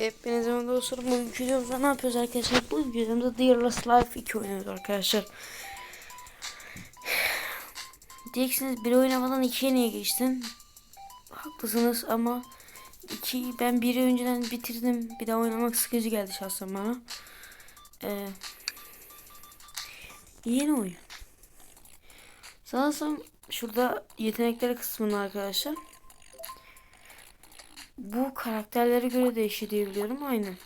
Hepinize merhaba dostlarım. Bugünkü videomuzda ne yapıyoruz arkadaşlar? Bu videomuzda Dear Last Life 2 oynuyoruz arkadaşlar. Diyeceksiniz bir oynamadan 2'ye niye geçtin? Haklısınız ama 2 ben biri önceden bitirdim. Bir daha oynamak sıkıcı geldi şahsen bana. Ee, yeni oyun. Sanırsam şurada yetenekler kısmında arkadaşlar. Bu karakterlere göre değişiyor diye biliyorum. Aynen.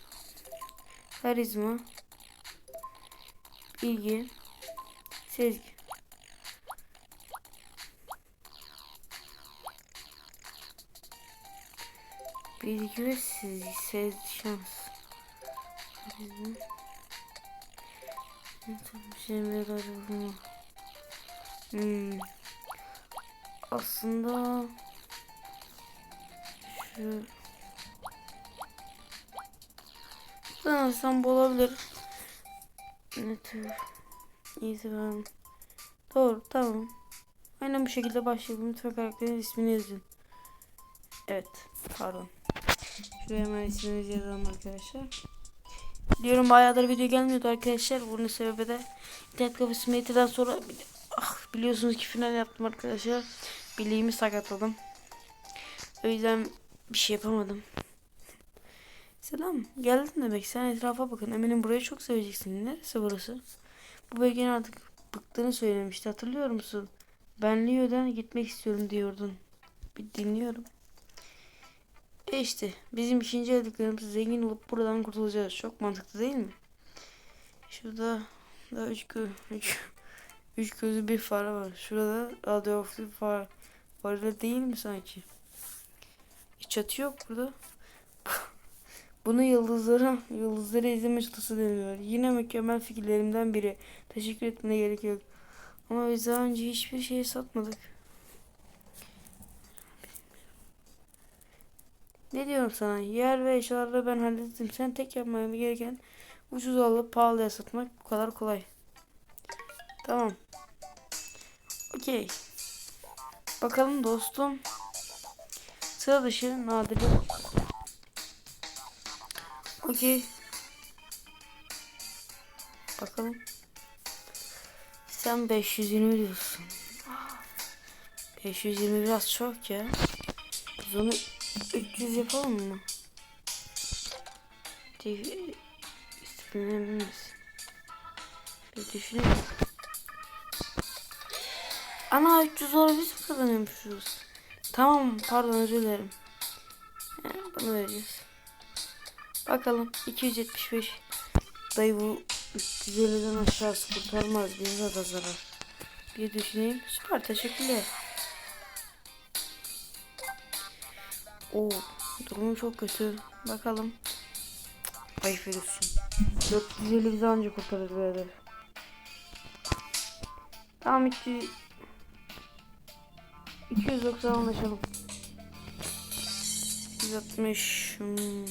Karizma. Bilgi. Sezgi. Bilgi ve sezgi. Sezgi şans. Karizma. Şey Hmm. Aslında şu Sanırsam bu olabilir. Ne tür? Doğru tamam. Aynen bu şekilde başlayalım. Lütfen karakterin ismini yazın. Evet. Pardon. Şuraya hemen isminizi yazalım arkadaşlar. Biliyorum bayağıdır video gelmiyordu arkadaşlar. Bunun sebebi de internet kafesi metreden sonra ah, biliyorsunuz ki final yaptım arkadaşlar. Bileğimi sakatladım. O yüzden bir şey yapamadım. Selam. Geldin demek. Sen etrafa bakın. Eminim burayı çok seveceksin. Neresi burası? Bu bölgenin artık bıktığını söylemişti. Hatırlıyor musun? Ben Leo'dan gitmek istiyorum diyordun. Bir dinliyorum. E işte bizim ikinci evliliklerimiz zengin olup buradan kurtulacağız. Çok mantıklı değil mi? Şurada da üç, gö üç, üç gözü bir fare var. Şurada radyoaktif fare. Fare değil mi sanki? Çatı yok burada. Bunu yıldızlara, yıldızları izleme çatısı deniyor. Yine mükemmel fikirlerimden biri. Teşekkür etmene gerek yok. Ama biz daha önce hiçbir şey satmadık. Ne diyorum sana? Yer ve eşyaları ben hallettim. Sen tek yapmaya gereken ucuz alıp pahalıya satmak bu kadar kolay. Tamam. Okey. Bakalım dostum. Sıra dışı nadir. Okey. Bakalım. Sen 520 diyorsun. 520 biraz çok ya. Biz onu 300 yapalım mı? Misin? Bir düşünelim. Ana 300 dolar biz mi kazanıyormuşuz? Tamam pardon özür dilerim. Yani bunu vereceğiz. Bakalım 275 dayı bu 350'den aşağısı kurtarmaz bize de zarar. Bir düşüneyim. Süper teşekkürler. Oo durumu çok kötü. Bakalım. Ayıp veriyorsun. 450 bize anca kurtarır birader. Tamam 200 290 anlaşalım. 160 hmm.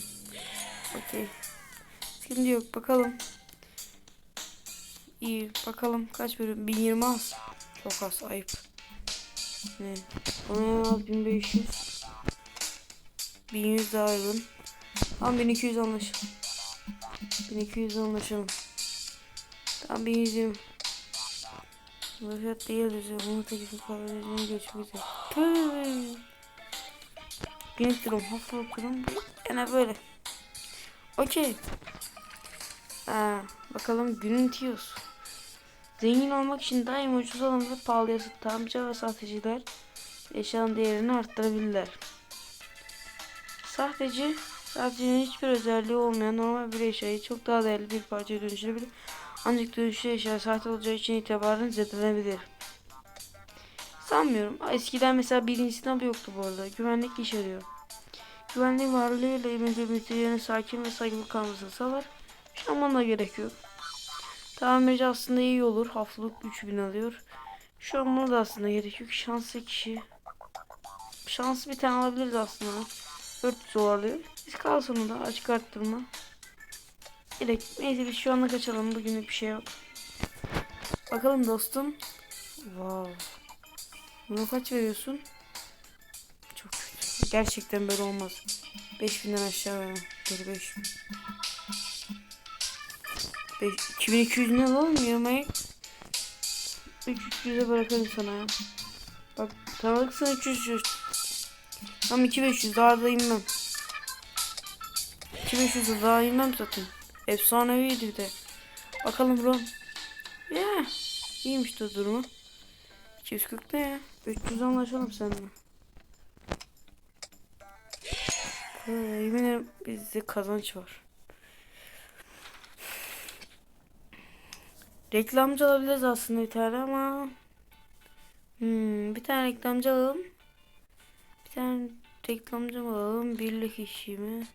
Okey. Sıkıntı yok bakalım. İyi bakalım kaç bölüm 1020 az. Çok az ayıp. Ne? Aa 1500. 1100 daha uygun. Tamam 1200 anlaşalım. 1200 anlaşalım. Tamam 1120. Bu fiyat değil diyor. Bunu tekifin kahvelerine geçmek üzere. Durum. Haftalık durum. Yine böyle. Okey. Aa, bakalım günün tiyosu. Zengin olmak için daima ucuz olanları pahalıya satıcı ve sahteciler eşyanın değerini arttırabilirler. Sahteci, sahtecinin hiçbir özelliği olmayan normal bir eşyayı çok daha değerli bir parçaya dönüştürebilir. Ancak dönüşlü eşya sahte olacağı için itibarını zedelenebilir. Sanmıyorum. Eskiden mesela birinci sınav yoktu bu arada. Güvenlik iş arıyor. Güvenlik varlığıyla evinde müşterilerin sakin ve saygılı kalmasını sağlar. Şaman da gerek yok. Tamirci aslında iyi olur. Haftalık 3000 alıyor. Şu an buna da aslında gerek yok. Şanslı kişi. Şanslı bir tane alabiliriz aslında. 400 dolar alıyor. Biz kalsın da açık arttırma. Gerek. Neyse biz şu anda kaçalım. Bugünlük bir şey yok. Bakalım dostum. Wow. Buna kaç veriyorsun? Çok kötü. Gerçekten böyle olmaz. 5000'den aşağı vermem. Dur 5000. 5 2200 ne lan yemek? 300'e bırakırım sana ya. Bak tanıdıksın 300. Tam 2500 daha da inmem. 2500 daha inmem zaten. Efsaneviydi de. Bakalım Ron. Ya iyiymiş de durumu. 240 ne ya? 300 anlaşalım seninle. Ee, yemin ederim bizde kazanç var. Reklamcı alabiliriz aslında bir tane ama hmm, bir tane reklamcı alalım. Bir tane reklamcı alalım? Birlik işi mi?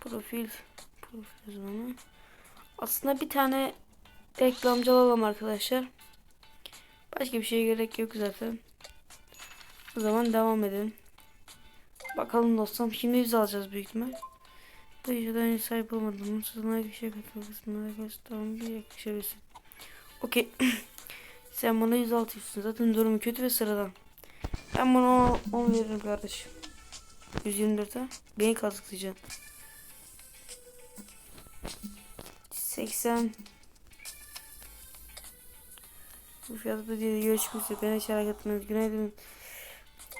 Profil Aslında bir tane reklamcı alalım arkadaşlar. Başka bir şeye gerek yok zaten. O zaman devam edelim. Bakalım dostum şimdi yüz alacağız büyük ihtimal. Bu yüzden sahip olmadığımı sana bir şey katmak kısmına bir yakışabilirsin. Okey. Sen bana 106 üstün. Zaten durumu kötü ve sıradan. Ben buna 10 veririm kardeşim. 124'e. Beni kazıklayacaksın. 80 Bu fiyatı da diye görüşmek üzere. Beni hiç hareket etmeniz. Günaydın.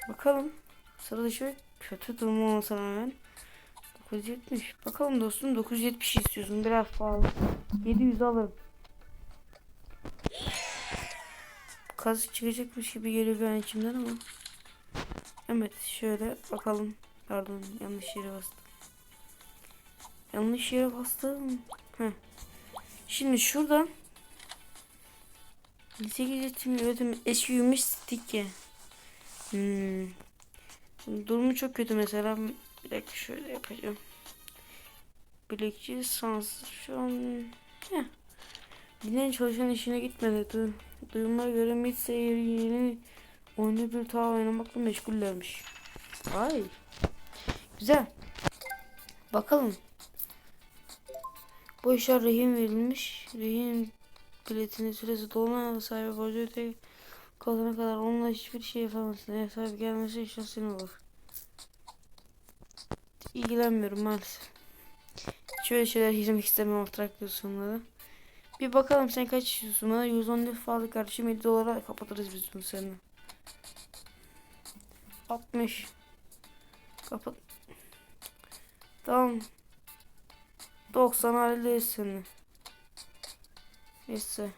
Bakalım. Sıra dışı kötü durumu olmasına rağmen 970. Bakalım dostum 970 istiyorsun. Biraz pahalı. 700 alırım. Kazık çıkacakmış gibi geliyor bir içimden ama. Evet şöyle bakalım. Pardon yanlış yere bastım. Yanlış yere bastım. Heh. Şimdi şuradan 8 üretim üretim eski gümüş sticky. Hmm. Durumu çok kötü mesela. Bir dakika şöyle yapacağım. Bilekçi sans şu an Heh. Çalışan işine gitmedi. Du Duyumlara göre mid seyir yeni oyunu bir tava oynamakla meşgullermiş. Ay. Güzel. Bakalım. Bu işler rehin verilmiş. Rehin biletinin süresi dolmayan sahibi borcu öte kalana kadar onunla hiçbir şey yapamazsın. Eğer sahibi gelmesi işler senin olur. İlgilenmiyorum maalesef. Şöyle şeyler girmek istemem abstrakt yosunlara. Bir bakalım sen kaç istiyorsun bana? 114 fazla kardeşim 50 dolara kapatırız biz bunu seninle. 60 Kapat. Tamam. 90 hallederiz seni. Neyse.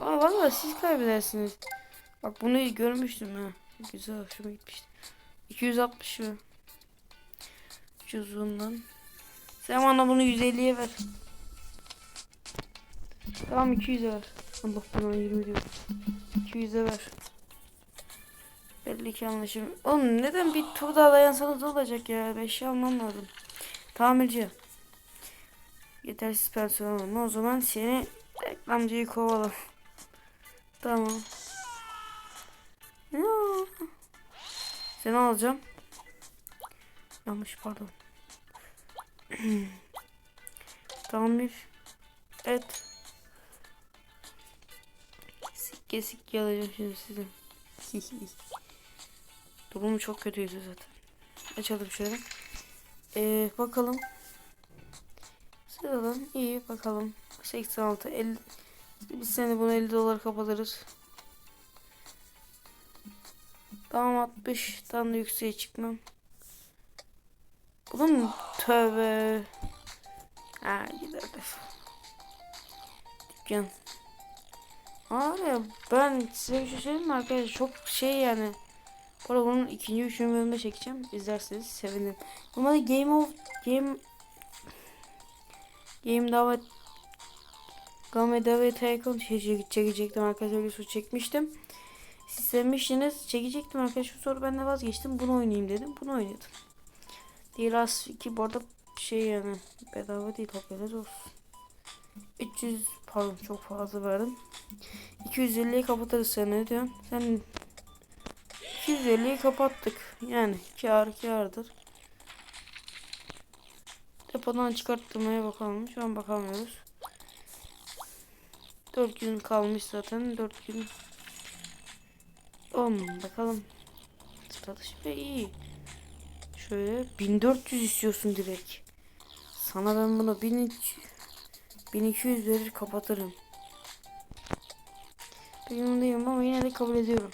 Aa valla siz kaybedersiniz. Bak bunu görmüştüm ha. Güzel hoşuma gitmişti. 260 mı? Cüzdandan. Sen bana bunu 150'ye ver. Tamam 200'e ver. Allah bana 20 diyor. 200'e ver. Belli ki anlaşım. Oğlum neden bir tur daha dayansanız olacak ya. 5 şey almam lazım. Tamirci. Yetersiz personel. O zaman seni reklamcıyı kovala. Tamam. Ya. Seni alacağım. Yanlış pardon. Tamir. Et. Sikke sikke alacağım şimdi sizin. Durumu çok kötüydü zaten. Açalım şöyle. Ee, bakalım. Sıradan iyi bakalım. 86 50 biz seni bunu 50 dolar kapatırız. Tamam 60 tam da yükseğe çıkmam. Oğlum tövbe. Ha gider def. Dükkan. Abi ben size bir şey söyleyeyim mi arkadaşlar? Çok şey yani. Bu bunun ikinci üçüncü bölümde çekeceğim. İzlerseniz sevinirim. Normalde Game of Game Game davet Game davet Tycoon şey çekecektim arkadaşlar bir su çekmiştim. Siz sevmiştiniz. Çekecektim arkadaşlar. Sonra ben de vazgeçtim. Bunu oynayayım dedim. Bunu oynadım. Diğer as 2 bu arada şey yani bedava değil haberiniz olsun. 300 pardon çok fazla verdim. 250'yi kapatırız sen ne diyorsun? Sen 250'yi kapattık. Yani kar kardır. Depodan çıkarttırmaya bakalım. Şu an bakamıyoruz. 4 gün kalmış zaten. 4 gün. 10 bakalım. Satış ve iyi. Şöyle 1400 istiyorsun direkt. Sana ben bunu 1300 1200 verir kapatırım. Ben yanındayım ama yine de kabul ediyorum.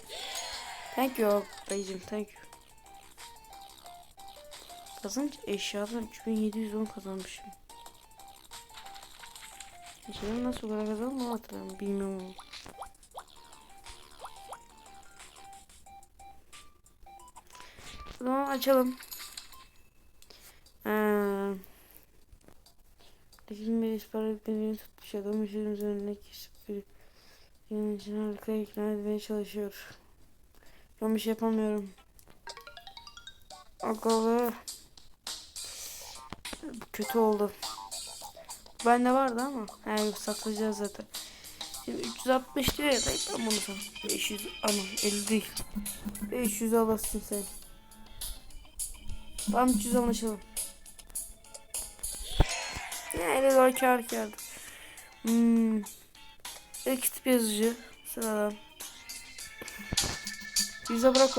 Thank you dayıcım thank you. Kazanç eşyadan 3710 kazanmışım. Eşyadan nasıl bu kadar kazandım hatırlamıyorum. Bilmiyorum. O zaman açalım. Ee, Tekin bir isparat beni tutmuş adam işimiz önüne kesip bir yanın için harika ikna etmeye çalışıyor. Ben bir şey yapamıyorum. Akalı. Kötü oldu. Bende vardı ama. He yok saklayacağız zaten. Şimdi 360 diyor ya dayı ben bunu sana. 500 ama 50 değil. 500 alasın sen. Tamam 300 anlaşalım. Yani zor kar kardı. Hmm. İlk tip yazıcı. Sıradan. Bize bırak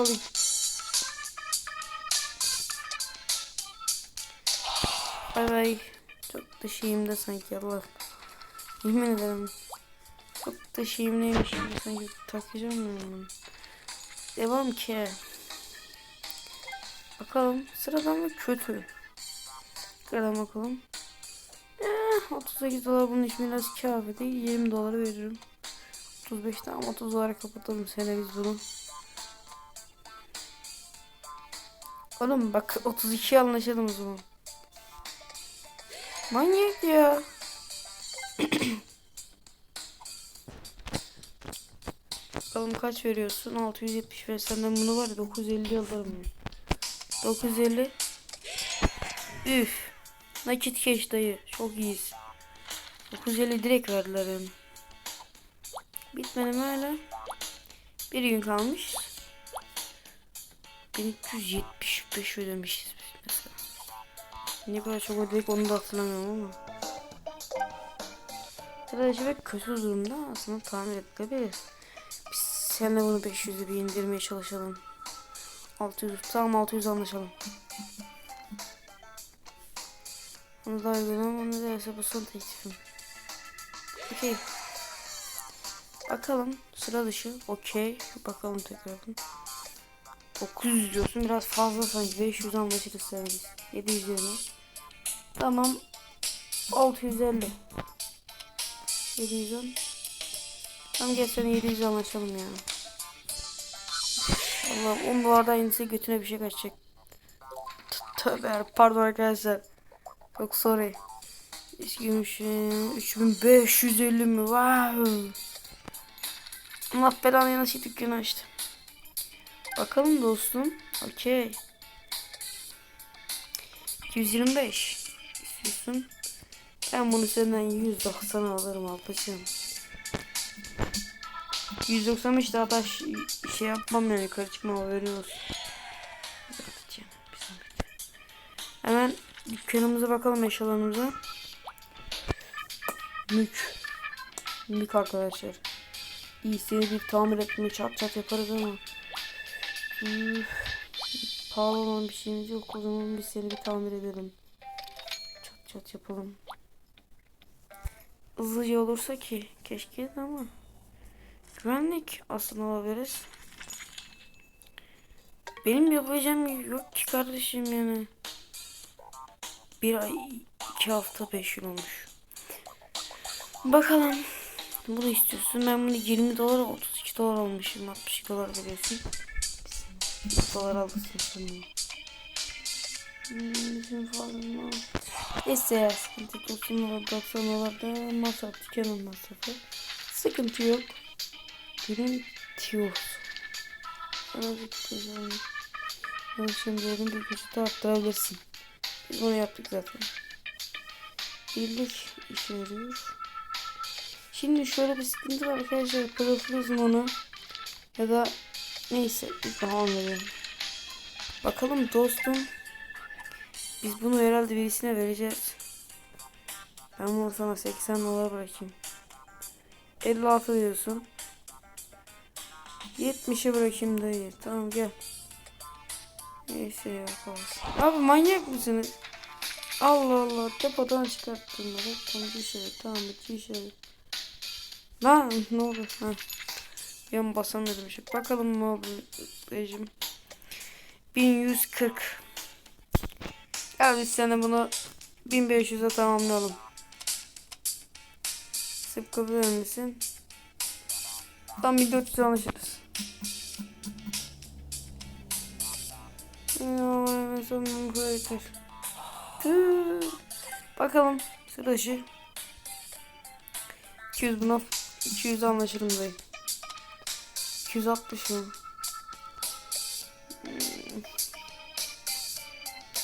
Bay bay. Çok da sanki Allah. Yemin ederim. Çok da şeyimdeymiş gibi sanki takacağım bunu. Devam ki. Bakalım sıradan mı kötü? Tekrardan bakalım. Eh, 38 dolar bunun için biraz kafi değil. 20 dolar veririm. 35 tamam 30 dolara kapatalım sene biz bunu. Oğlum bak 32 anlaşalım o zaman. Manyak ya. Bakalım kaç veriyorsun? 670 ver. Senden bunu var ya 950 alırım ya. 950. Üf. Nakit keş dayı. Çok iyiyiz. 950 direkt verdiler yani. Bitmedi mi hala? Bir gün kalmış. 1375 ödemişiz. Ne kadar çok ödedik onu da hatırlamıyorum ama. Arkadaşlar ve kötü durumda aslında tamir edilebilir. Biz seninle bunu 500'e bir indirmeye çalışalım. 600 tamam 600 anlaşalım. Onu da uygulamam onu derse bu son teklifim. Okey. Bakalım sıra dışı okey. Bakalım tekrardan. 900 diyorsun biraz fazla sanki 500 anlaşırız sen biz. 720. Tamam. 650. 710. Tamam gel seni 700 anlaşalım ya. Allah'ım 10 dolardan inse götüne bir şey kaçacak. Tövbe pardon arkadaşlar. Çok sorry. Gümüş 3550 mi? Wow. Allah belanı yanlış dükkanı açtı. Bakalım dostum. Okey. 225 istiyorsun. Ben bunu senden 190 alırım Alpaçım. 195 daha da şey, yapmam yani yukarı çıkma veriyoruz. Hemen dükkanımıza bakalım eşyalarımıza. Mük. Mük arkadaşlar. İyi seni bir tamir etmeyi çat çat yaparız ama. Üf, pahalı olan bir şeyimiz yok. O zaman biz seni bir tamir edelim. Çat çat yapalım. Hızlıca olursa ki keşke ama. Güvenlik aslında alabiliriz. Benim yapacağım yok ki kardeşim yani. Bir ay, iki hafta, beş gün olmuş. Bakalım. Bunu istiyorsun. Ben bunu 20 dolar 32 dolar almışım. 62 dolar veriyorsun. 100 dolar sen bunu. Hmm, bizim fazla Neyse ya sıkıntı yok. 90 dolar 90 dolar da masraf dükkanın masrafı. Sıkıntı yok. Benim tiyos. Azıcık güzel. Yanlışım bir gücü de arttırabilirsin. Biz bunu yaptık zaten. Birlik işe yarıyor. Şimdi şöyle bir sıkıntı var arkadaşlar. Profilizm onu ya da neyse bir daha verelim. Bakalım dostum. Biz bunu herhalde birisine vereceğiz. Ben bunu sana 80 dolar bırakayım. 56 diyorsun. 70'e bırakayım dayı. Tamam gel. Neyse ya kalsın. Abi manyak mısınız? Allah Allah depodan çıkarttım. Reklamcı işaret. Tamam iki işaret. Lan ne oldu? Ha. Yan basamıyordum. Şey. Bakalım oldu rejim. 1140. Ya biz sana bunu 1500'e tamamlayalım. Sıp kabul eder misin? Tam 1400 anlaşırız. Bakalım sıraşı. 200 buna 200 anlaşırım dayı. 260 mı? Hmm.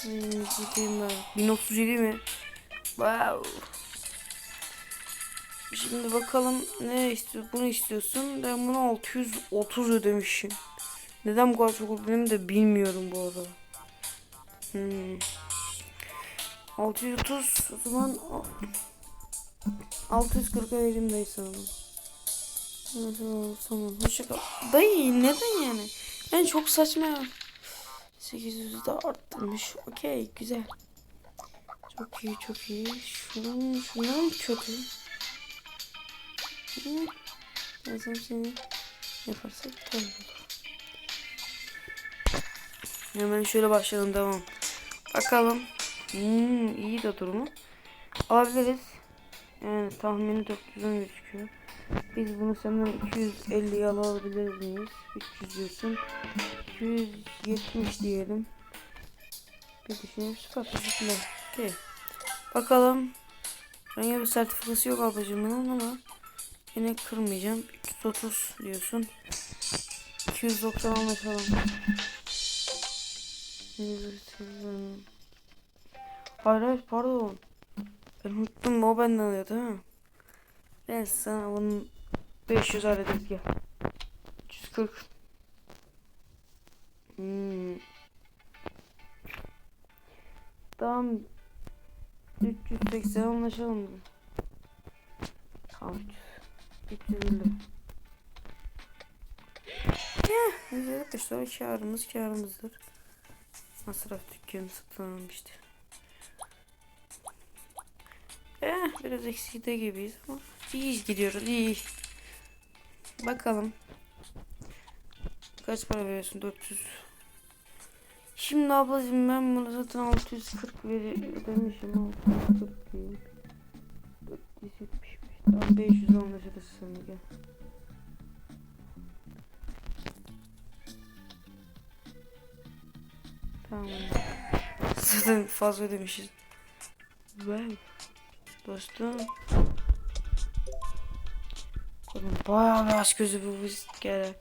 Hmm, bakayım ben. 1037 mi? Wow. Şimdi bakalım ne istiyor? Bunu istiyorsun. Ben bunu 630 ödemişim. Neden bu kadar çok ödediğimi de bilmiyorum bu arada. Hmm. 630 o zaman 640 vereyim dayı Tamam. Hoşça kal. Dayı neden yani? Yani çok saçma ya. 800 de arttırmış. Okey güzel. Çok iyi çok iyi. Şunun şundan kötü. Yazım seni yaparsak tabii olur. Hemen şöyle başlayalım devam. Bakalım. Hmm, iyi de durumu. Alabiliriz. Yani tahmini 400'ün gözüküyor. Biz bunu senden 250'ye alabilir miyiz? 300 diyorsun. 270 diyelim. Bir düşüneyim. Süper teşekkürler. Okey. Bakalım. Renge bir sertifikası yok ablacığımın ama yine kırmayacağım. 330 diyorsun. 290 anlaşalım. Hayır hayır pardon. Ben unuttum o benden alıyor değil mi? Ben sana bunun 500 hallederiz gel. 340. Hmm. Tamam. 380 anlaşalım? Tamam. 350. Ya, güzel arkadaşlar karımız karımızdır. Masraf dükkanı satın almıştı. Eh biraz eksikte gibiyiz ama iyi gidiyoruz iyi. Bakalım. Kaç para veriyorsun 400. Şimdi ablacığım ben bunu zaten 640 veri ödemişim 640 diyeyim. 475 daha 500 anlaşırız sana gel. Tamam. Zaten fazla ödemişiz. Wow. Dostum. Bayağı aç gözü bu biz kere.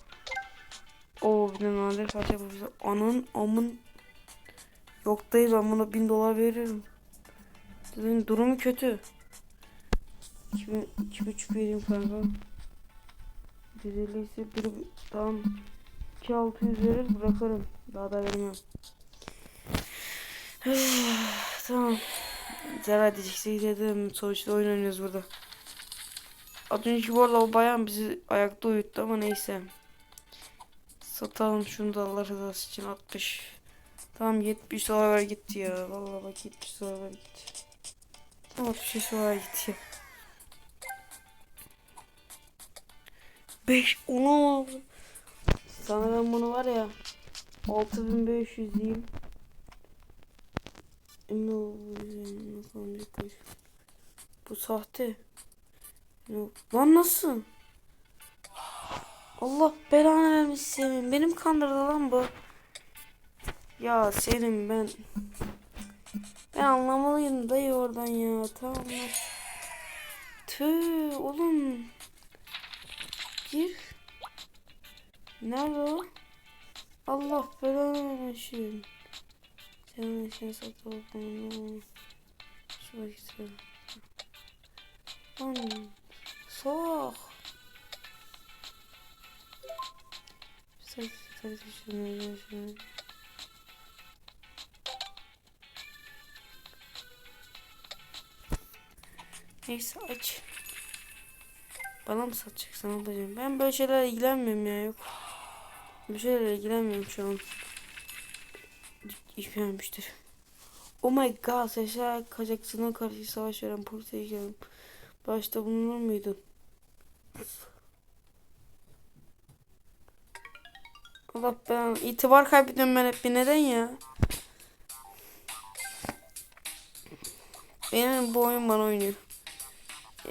Oo bir de nadir parça bu bize. Anın amın. Yok dayı ben buna bin dolar veririm. Dedim durumu kötü. 2000, iki buçuk vereyim kanka. 150 ise bir tamam. 2600 verir bırakırım. Daha da vermem. tamam. Zarar edecekse dedim. Sonuçta oyun oynuyoruz burada. Az önceki bu arada o bayan bizi ayakta uyuttu ama neyse. Satalım şunu da Allah rızası için 60. Tamam 70 dolar gitti ya. Vallahi bak 70 dolar gitti. Tamam 60 dolar gitti ya. 5 10 Sana ben bunu var ya 6500 diyeyim. Bu sahte. Yok. Lan nasıl? Allah belanı vermiş senin. Benim kandırdı lan bu. Ya senin ben. Ben anlamalıyım dayı oradan ya. Tamam. Tüh oğlum. Gir. Nerede o? Allah belanı versin. Sen için satalım. Şuraya gidelim. Lan. Soğuk. Neyse aç. Bana mı satacaksın ablacığım? Ben böyle şeylerle ilgilenmiyorum ya yok. Bu şeylerle ilgilenmiyorum şu an. işlenmiştir. Oh my god, aşağı kaçakçılığına karşı savaş veren geldim. Başta bulunur muydun? Allah ben itibar kaybediyorum ben hep bir neden ya? Benim bu oyun bana oynuyor.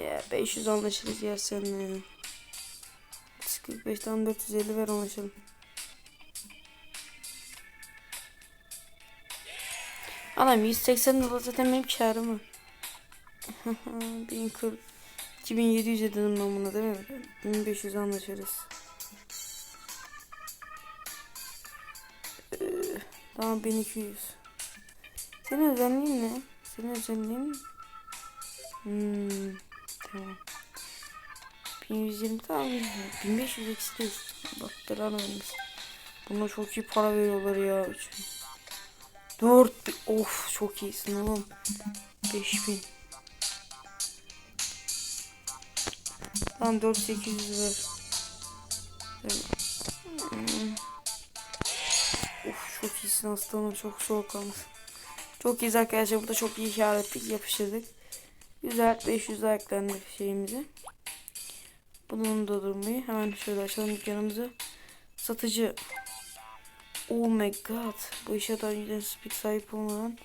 Ya 500 anlaşırız ya seninle. 45'ten 450 ver anlaşalım. Adam 180 dolar zaten benim karım var. 1040 2700 dedim ben buna değil mi? 1500 anlaşırız. Ee, tamam 1200. Senin özelliğin ne? Senin özelliğin Hmm, tamam. 1120 tamam. 1500 eksiliyoruz. Bak belanı vermesin. Buna çok iyi para veriyorlar ya. 4 of çok iyisin oğlum. 5000. Lan 4800 ver. Hmm. Of çok iyisin aslanım çok soğuk kalmış. Çok iyiyiz arkadaşlar burada çok iyi kar ettik yapıştırdık. Güzel 500 daha eklendi şeyimize. Bunun da durmayı hemen şöyle açalım dükkanımızı. Satıcı. Oh my god. Bu işe daha önceden speed sahip olmadan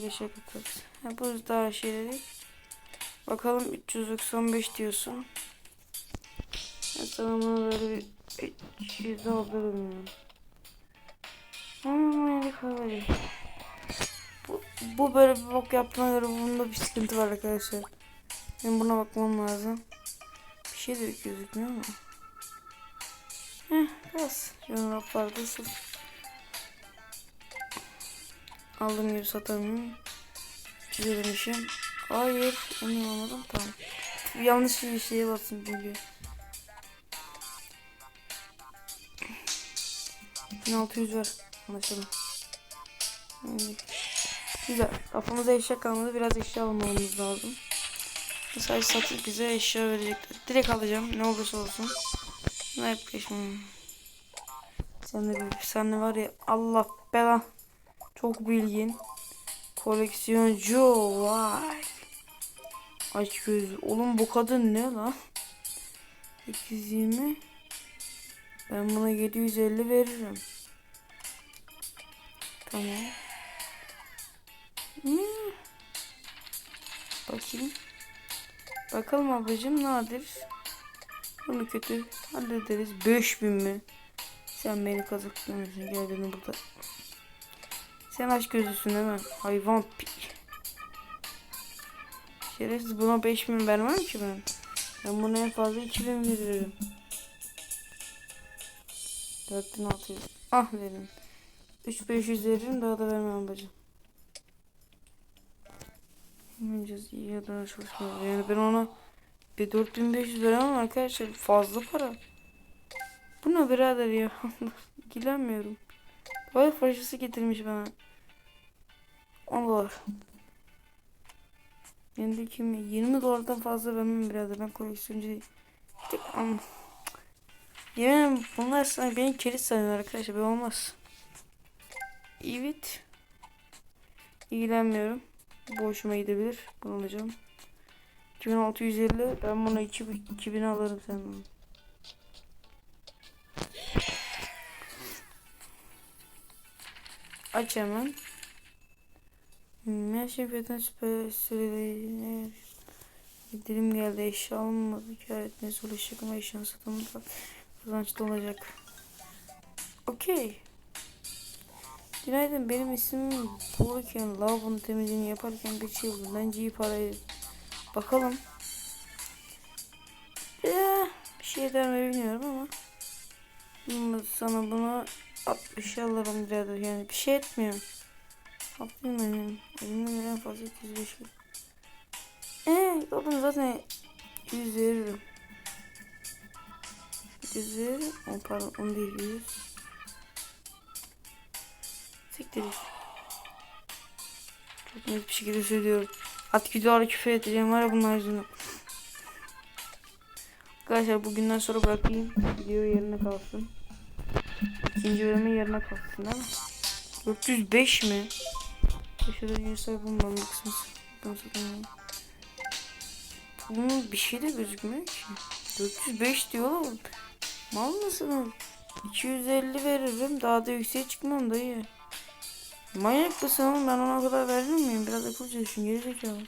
geçer bakarız. Ha, bu daha şeyleri. Bakalım 395 diyorsun. Bunu böyle bir 300 alırım ya. Hmm, hadi kahve. Bu, bu böyle bir bok yaptığına göre bunda bir sıkıntı var arkadaşlar. Benim buna bakmam lazım. Bir şey de gözükmüyor ama. Heh biraz. Şunun raflarda sırf. Aldığım gibi satamıyorum. Güzel demişim. Hayır. Emin olmadım. Tamam. Yanlış bir şeye bastım çünkü. 1600 ver. Anlaşalım. Güzel. Kafamıza eşya kalmadı. Biraz eşya almamız lazım. Sadece satıp bize eşya verecekler. Direkt alacağım. Ne olursa olsun. Ne yapayım? Sen de, sen de var ya Allah bela. Çok bilgin. Koleksiyoncu. Vay. Aç gözü. Oğlum bu kadın ne lan? 820. Ben buna 750 veririm. Tamam. Hmm. Bakayım. Bakalım ablacığım nadir. Bunu kötü hallederiz. 5000 mi? Sen beni kazıklamıyorsun. Gel beni burada. Sen aç gözüsün değil mi? Hayvan pik. Şerefsiz buna 5000 vermem ki ben. Ben buna en fazla 2000 veririm. 4600. Ah verin. 3500 veririm daha da vermem bacım. Hemencez iyi ya da çalışmıyor. Yani ben ona bir 4500 veremem arkadaşlar. Fazla para. Bu ne birader ya? Gilemiyorum. Vay faşası getirmiş bana. 10 dolar. Yani de kimi 20 dolardan fazla vermem birader. Ben koleksiyoncu değil. Tek an. Yemin bunlar sana beni kilit sanıyor arkadaşlar. Ben olmaz. Evet. İlgilenmiyorum. Bu hoşuma gidebilir. Bunu alacağım. 2650 ben bunu 2000, 2000 alırım sen bunu. Aç hemen. Hmm, Her şey fiyatına süper indirim geldi. Eşya alınmadı. Kâr etmesi ulaşacak ama eşyanın satımında kazançlı olacak. Okey. Günaydın benim ismim Buğraken lavabonun temizliğini yaparken şey oldu. Bence iyi parayı bakalım. Ee, bir şey der mi bilmiyorum ama sana bunu 60 alırım birader yani bir şey etmiyor. Haklıyım benim. Elimden en fazla 205 Eee oğlum zaten 100 veririm. 100 veririm. Oh, pardon 10 değil 100. Siktir. Çok net bir şekilde söylüyorum. At videolara küfür edeceğim var ya bunlar yüzünden. Arkadaşlar bugünden sonra bırakayım. Video yerine kalsın. İkinci bölümü yerine kalsın değil mi? 405 mi? Şurada sayfam var. Kısmı Bunun bir şey de gözükmüyor ki. 405 diyor oğlum. Mal mısın? 250 veririm. Daha da yükseğe çıkmam dayı. Manyak mısın oğlum? Ben ona kadar verir miyim? Biraz akıllıca düşün. Gerizekalı.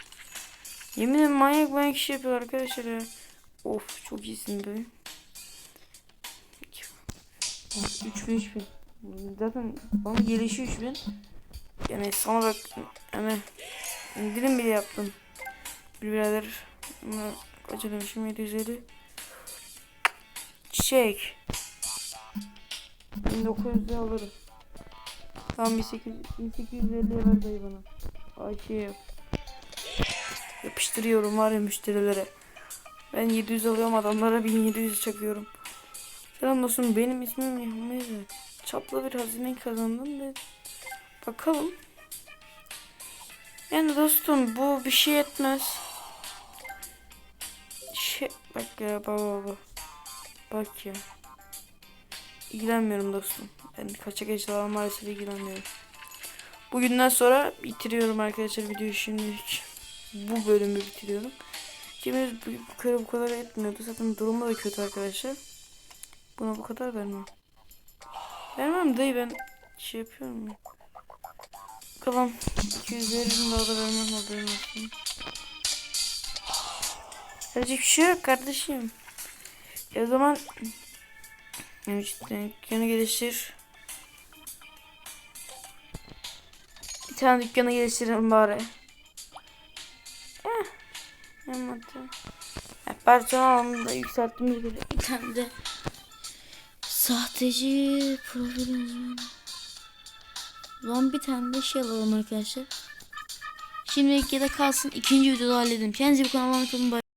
Yemin ederim manyak manyak iş yapıyor arkadaşlar ya. Of çok iyisin be. 3000 3000. Zaten bana gelişi 3000. Yani sana bak yani indirim bile yaptım. Bir birader kaç ödemişim 750. Çiçek. 1900'de alırım. Tamam 1800, 1850'ye ver dayı bana. Ayşe yap. Yapıştırıyorum var ya müşterilere. Ben 700 alıyorum adamlara 1700 çakıyorum. Selam dostum benim ismim Yahmezi. Çaplı bir hazine kazandım ve bakalım. Yani dostum bu bir şey etmez. Şey bak ya baba baba. Bak ya. İlgilenmiyorum dostum. Ben kaçak eşyalarla maalesef ilgilenmiyorum. Bugünden sonra bitiriyorum arkadaşlar videoyu şimdilik. Bu bölümü bitiriyorum. Şimdi bu, kere bu kadar etmiyordu. Zaten durumu da kötü arkadaşlar. Buna bu kadar vermem. Vermem dayı ben şey yapıyorum ya. Bakalım 200 veririm daha da vermem haberin olsun. Verecek bir şey yok kardeşim. Ya o zaman dükkanı geliştir. Bir tane dükkanı geliştirelim bari. Eh. Yapmadı. Ya, personel alanında yükselttiğimiz gibi bir tane de sahteci profil uzmanı. Lan bir tane de şey alalım arkadaşlar. Şimdilik ya da kalsın ikinci videoda halledelim. Kendinize bir kanalıma abone.